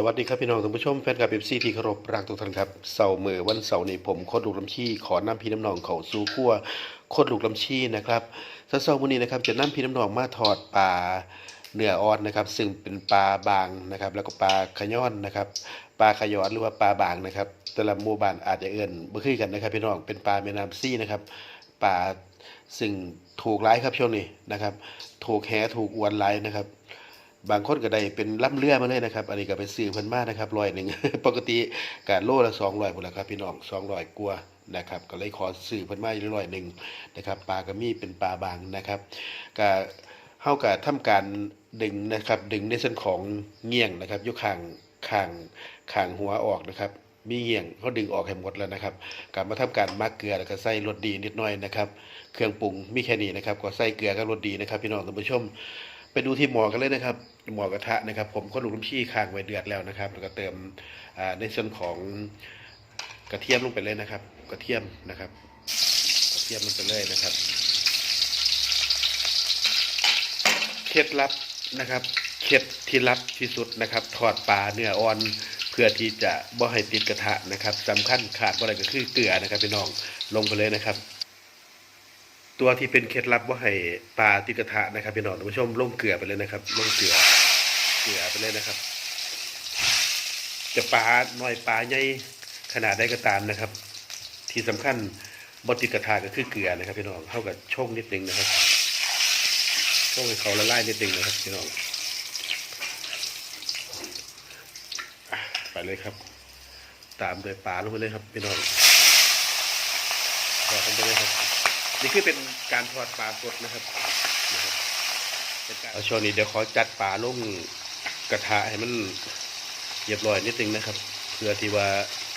สวัสดีครับพี่น้องท่านผู้ชมแฟนคลับเอฟซีที่เคารพรักทุกท่านครับเสาร์มือวันเสาร์นี้ผมโคตรลูกลำชี่ขอนำพี่น้ำนองเขาสู่ขั้วโคตรลูกลำชี่นะครับเสาร์วันนี้นะครับจะนำพี่น้ำนองมาทอดปลาเนื้ออ่อนนะครับ ซึ่งเป็นปลาบางนะครับ แล้วก็ปลาขย้อนนะครับปลาขยอนหรือว่าปลาบางนะครับ แต่ละหมู่บ้านอาจจะเอื่นบ่คือกันนะครับ พี่น้องเป็นปลาแม่น้ำซี่นะครับปลาซึ่งถูกไล่ครับช่วงนี้นะครับ ถูกแหถูกอวนไล่นะครับ บางคนก็ได้เป็นล่ำเรือมาเลยนะครับ อันนี้ก็เป็นซื้อเพิ่นมานะครับร้อยหนึ่งปกติกะโลละสองร้อยพุ่นละครับพี่น้องสองร้อยกว่านะครับ ก็เลยขอซื้อเพิ่นมาอยู่ร้อยหนึ่งนะครับปลากระมีเป็นปลาบางนะครับก็เฮาก็ทำการดึงนะครับดึงในส่วนของเงี่ยงนะครับยกข้างข้างข้างหัวออกนะครับมีเงี่ยงเขาดึงออกให้หมดแล้วนะครับการมาทำการมักเกลือแล้วก็ใส่รสดีนิดหน่อยนะครับ เครื่องปรุงมีแค่นี้นะครับ ก็ใส่เกลือกับรสดีนะครับ พี่น้องท่านผู้ชม ไปดูที่หมอกันเลยนะครับ หมอกระทะนะครับ ผมก็ลูกน้ำชี้ค้างไว้เดือดแล้วนะครับ แล้วก็เติมในส่วนของกระเทียมลงไปเลยนะครับ กระเทียมนะครับ กระเทียมลงไปเลยนะครับ เคล็ดลับนะครับ เคล็ดที่ลับที่สุดนะครับ ทอดปลาเนื้ออ่อนเพื่อที่จะบ่ให้ติดกระทะนะครับสำคัญขาดบ่ได้ก็คือเกลือนะครับพี่น้องลงไปเลยนะครับ ตัวที่เป็นเคล็ดลับว่าให้ปลาติกระทะนะครับพี่น้องท่านผู้ชมลงเกลือไปเลยนะครับลงเกลือเกลือไปเลยนะครับ จะปลาน้อยปลาใหญ่ขนาดใดก็ตามนะครับ ที่สำคัญบติกระทะก็คือเกลือนะครับพี่น้องเท่ากับช่งนิดนึงนะครับช่งให้เขาละลายนิดนึงนะครับพี่น้องไปเลยครับ ตามด้วยปลาลงไปเลยครับพี่น้องรอกันไปเลยครับ นี่คือเป็นการทอดปลาสดนะครับนะครับเป็นการเอาช่วงนี้เดี๋ยวขอจัดปลาลงกระทะให้มันเรียบร้อยนิดนึงนะครับ เพื่อที่ว่า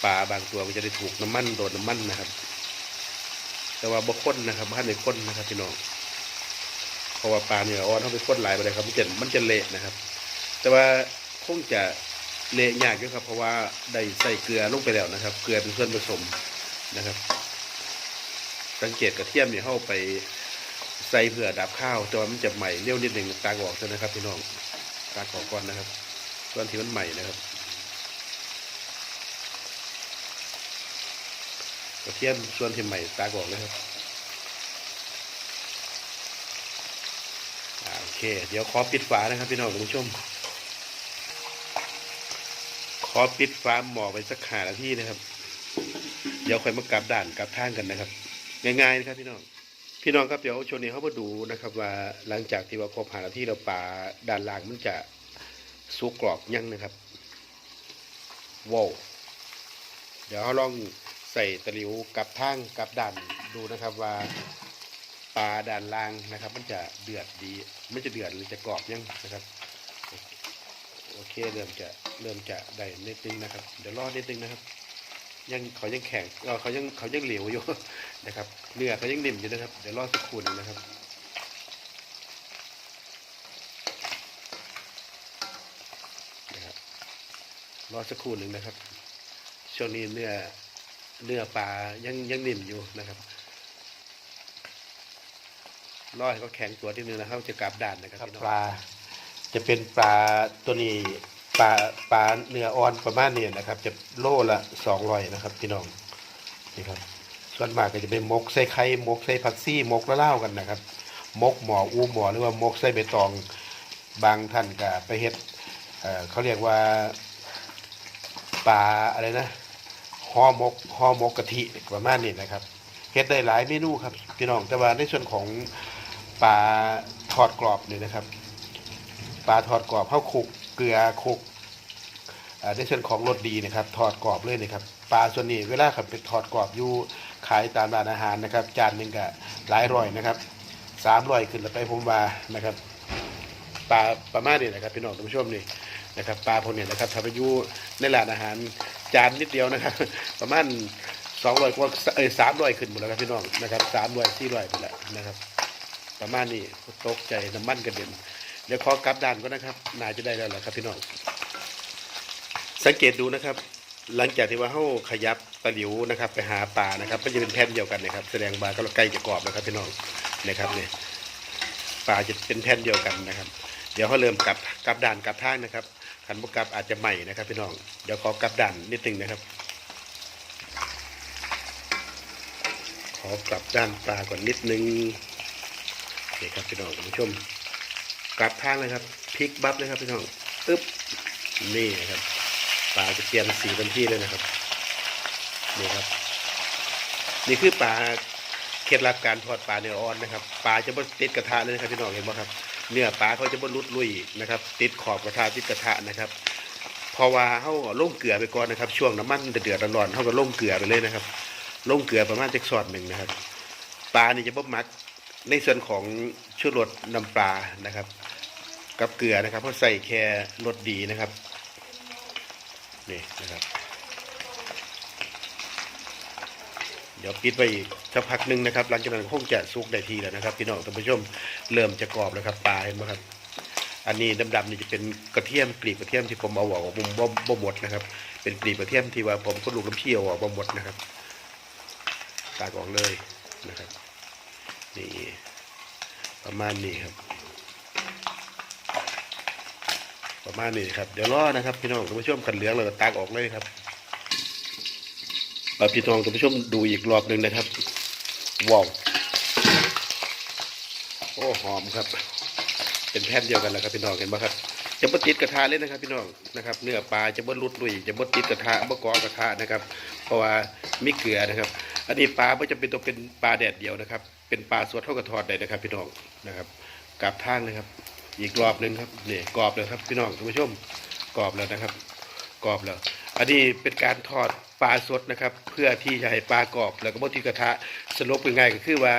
ปลาบางตัวมันจะได้ถูกน้ำมันโดนน้ำมันนะครับ แต่ว่าบ่ข้นนะครับบ้านในข้นนะครับพี่น้องเพราะว่าปลาเนี่ยอ่อนเขาไปข้นหลายไปเลยครับ มันจะมันจะเละนะครับ แต่ว่าคงจะเละยากอยู่ครับ เพราะว่าได้ใส่เกลือลงไปแล้วนะครับ เกลือเป็นส่วนผสมนะครับ สังเกตกระเทียมเนี่ยเข้าไปใส่เผื่อดับข้าวแต่ว่ามันจะใหม่เลี้ยวนิดหนึ่งตากออกซะนะครับพี่น้องตากออกก่อนนะครับส่วนที่มันใหม่นะครับ กระเทียมส่วนที่ใหม่ตากออกเลยครับอโอเค เดี๋ยวขอปิดฝานะครับ พี่น้องคุณผู้ชมขอปิดฝาหม้อไปสักหานาทีนะครับ เดี๋ยวค่อยมากลับด่านกลับทางกันนะครับ ง่ายๆนะครับพี่น้องพี่น้องครับเดี๋ยวชวนนี้เขามาดูนะครับ ว่าหลังจากที่ว่าครบหานที่เราปลาด้านล่างมันจะสุกกรอบยังนะครับว้าวเดี๋ยวเขาลองใส่ตะลิวกับทางกับด่านดูนะครับว่าปลาด้านล่างนะครับ มันจะเดือดดีไม่จะเดือดหรือจะกรอบยังนะครับโอเคเริ่มจะเริ่มจะได้นิดนึงนะครับ เดี๋ยวรอนิดนึงนะครับ ยังเขายังแข็งเอ่อเขายังเขายังเหลวอยู่นะครับเนื้อเขายังนิ่มอยู่นะครับ เดี๋ยวรอสักครู่นึงนะครับนะครับรอสักครู่หนึ่งนะครับ ช่วงนี้เนื้อเนื้อปลายังยังนิ่มอยู่นะครับรอให้เขาแข็งตัวทีนึงนะครับจะกลับด้านนะครับปลาจะเป็นปลาตัวนี้ ปลาปลาเนื้ออ่อนประมาณนี้นะครับ จะโลละสองร้อยนะครับ พี่น้องนี่ครับ ส่วนมากก็จะเป็นมกใส่ไข่มกใส่ผักซี่มกละเล่ากันนะครับ มกหมออูหมอหรือว่ามกใส่ใบตองบางท่านก็ไปเฮ็ดเเขาเรียกว่าปลาอะไรนะห่อหมกห่อหมกกะทิประมาณนี้นะครับเฮ็ดได้หลายเมนูครับพี่น้องแต่ว่าในส่วนของปลาทอดกรอบนี่นะครับ ปลาทอดกรอบข้าวคลุกเกลือคลุก ในส่วนของรสดีนะครับทอดกรอบเลยนะครับปลาส่วนนี้เวลาขับไปทอดกรอบอยู่ขายตามร้านอาหารนะครับ จานหนึ่งก็หลายร้อยนะครับสามร้อยขึ้นล้วไปผมว่านะครับปลาประมาณนี้นะครับพี่น้องท่านผู้ชมนี่นะครับปลาพวกนี้นะครับถ้าไปอยู่ในร้านอาหารจานนิดเดียวนะครับ ประมาณสองร้อยกว่าเอ้ยสามร้อยขึ้นหมดแล้วครับพี่น้องนะครับสามร้อยสี่ร้อยไปแล้วนะครับ ประมาณนี้ตกใจน้ำมันกระเด็นเดี๋ยวขอกลับด้านก็นะครับน่าจะได้แล้วแหละครับพี่น้อง สังเกตดูนะครับ หลังจากที่ว่าเขาขยับตะหลิวนะครับ ไปหาปลานะครับมันจะเป็นแผ่นเดียวกันนะครับ แสดงว่าก็ใกล้จะกรอบแล้วครับพี่น้องนะครับเนี่ยปลาจะเป็นแผ่นเดียวกันนะครับ เดี๋ยวเขาเริ่มกลับกลับด่านกลับทางนะครับขันบกลับอาจจะใหม่นะครับพี่น้องเดี๋ยวขอกลับด่านนิดนึงนะครับ ขอกลับด้านปลาก่อนนิดนึงนี่ครับพี่น้องผู้ชม กลับทางเลยครับพลิกบัฟเลยครับพี่น้องอึ๊บนี่นะครับ ปลาจะเปลี่ยนสีทันทีเลยนะครับนี่ครับ นี่คือปลาเคล็ดลับการทอดปลาเนื้ออ่อนนะครับปลาจะบ่ติดกระทะเลยนะครับพี่น้องเห็นไหมครับ เนื้อปลาเขาจะบ่รุดลุยนะครับ ติดขอบกระทะติดกระทะนะครับพราะว่าเขาเอาลงเกลือไปก่อนนะครับ ช่วงน้ำมันเดือดร้อนเขาก็ลงเกลือไปเลยนะครับลงเกลือประมาณจักซอดหนึ่งนะครับ ปลานี่จะบ่มักในส่วนของชูรสน้ำปลานะครับ กับเกลือนะครับเขาใส่แค่รสดีนะครับ นี่นะครับเดี๋ยวปิดไว้อีกสักพักหนึ่งนะครับ หลังจากนั้นคงจะสุกได้ทีแล้วนะครับ พี่น้องท่านผู้ชมเริ่มจะกรอบแล้วครับปลาเห็นไหมครับ อันนี้ดำๆนี่จะเป็นกระเทียมกลีบกระเทียมที่ผมเอาออกผมบ่บ่หมดนะครับ เป็นกลีบกระเทียมที่ว่าผมก็ลูกน้ำเชี่ยวออกบ่หมดนะครับตากออกเลยนะครับนี่ประมาณนี้ครับ ประมาณนี้ครับเดี๋ยวรอนะครับพี่น้องท่านผู้ชมขันเหลืองเราก็ตากออกเลยครับเอาพี่น้องท่านผู้ชมดูอีกรอบหนึ่งนะครับว้าวโอ้หอมครับ เป็นแผ่นเดียวกันแหละครับพี่น้องเห็นไหมครับจะบดติดกระทะเลยนะครับ พี่น้องนะครับ เนื้อปลาจะบดรุดลุยจะบดติดกระทะบดกอกระทะนะครับ เพราะว่ามีเกลือนะครับ อันนี้ปลาไม่จำเป็นต้องเป็นปลาแดดเดียวนะครับ เป็นปลาสดเท่ากับทอดได้นะครับ พี่น้องนะครับกลับทางเลยครับ อีกรอบหนึ่งครับนี่กรอบเลยครับพี่น้องท่านผู้ชมกรอบแล้วนะครับ กรอบแล้ว อันนี้เป็นการทอดปลาสดนะครับ เพื่อที่จะให้ปลากรอบ แล้วก็บดที่กระทะสรุปเป็นไงก็คือว่า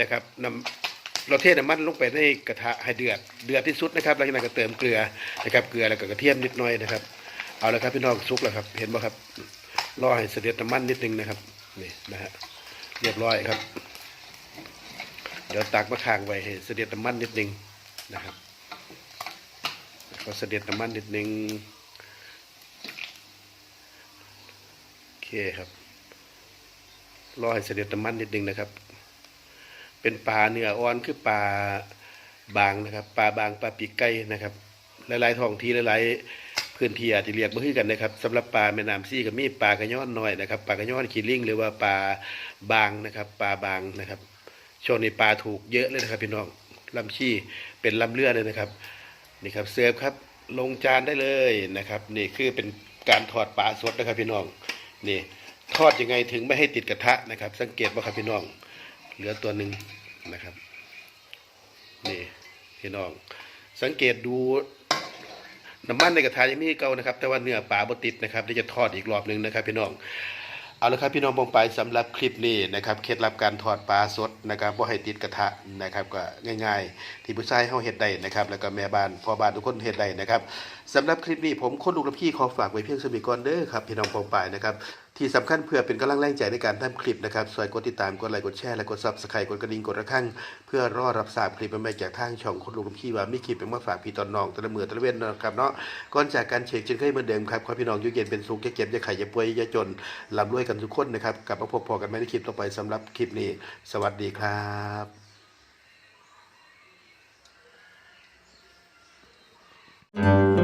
นะครับนำเราเทน้ำมันลงไปในกระทะให้เดือดเดือดที่สุดนะครับหลังจากนั้นก็เติมเกลือนะครับ เกลือแล้วก็กระเทียมนิดหน่อยนะครับ เอาละครับพี่น้องซุกแล้วครับ เห็นไหมครับรอให้เสด็จน้ำมันนิดนึงนะครับนี่นะฮะเรียบร้อยครับ เดี๋ยวตักมาค้างไว้ให้เสด็จน้ำมันนิดนึงนะครับ ก็เสด็จน้ำมันนิดนึงโอเคครับรอให้เสด็จน้ำมันนิดนึงนะครับ เป็นปลาเนื้ออ่อนคือปลาบางนะครับปลาบางปลาปีกไก่นะครับหลายๆท้องที่หลายๆพื้นที่อาจจะเรียกบ่คือกันนะครับสำหรับปลาแม่น้ำซี่ก็มีปลากระย้อนน้อยนะครับปลากระย้อนขีลิงหรือว่าปลาบางนะครับปลาบางนะครับช่วงนี้ปลาถูกเยอะเลยนะครับพี่น้องลำชี้เป็นลำเลือดเลยนะครับ นี่ครับเสิร์ฟครับลงจานได้เลยนะครับ นี่คือเป็นการทอดปลาสดนะครับพี่น้องนี่ทอดยังไงถึงไม่ให้ติดกระทะนะครับ สังเกตว่าครับพี่น้อง เหลือตัวหนึ่งนะครับนี่พี่น้อง สังเกตดูน้ำมันในกระทะยังมีเก่านะครับ แต่ว่าเนื้อปลาบติดนะครับเดี๋ยวจะทอดอีกรอบหนึ่งนะครับ พี่น้อง เอาละครับพี่น้องบงไปสำหรับคลิปนี้นะครับเคล็ดลับการทอดปลาสดนะครับว่าให้ติดกระทะนะครับก็ง่ายๆ ที่ผู้ชายเฮาเห็ดได้นะครับแล้วก็แม่บ้านพ่อบ้านทุกคนเห็ดได้นะครับสำหรับคลิปนี้ผมคนลูกและพี่ขอฝากไว้เพียงสมิก่อนเด้อครับพี่น้องบงไปนะครับ ที่สำคัญเพื่อเป็นกำลังแรงใจในการทำคลิปนะครับซอยกดติดตามกดไลค์กดแชร์และกดซับสไครต์กดกระดิ่งกดระฆังเพื่อรอรับทราบคลิปใหม่จากทางช่องคนลุงลุงขี้ว่ามีคลิปเป็นมาฝากพี่ตอนน้องตะละมือตะละเว้นนะครับเนาะก่อนจากการเช็คจึงให้เหมือนเดิมครับขอพี่น้องยุ่งเย็นเป็นสุขแก่เก็บอย่าไข่อย่าป่วยอย่าจนลำรวยกันทุกคนนะครับกลับมาพบพอกันใหม่ในคลิปต่อไปสำหรับคลิปนี้ สวัสดีครับ嗯。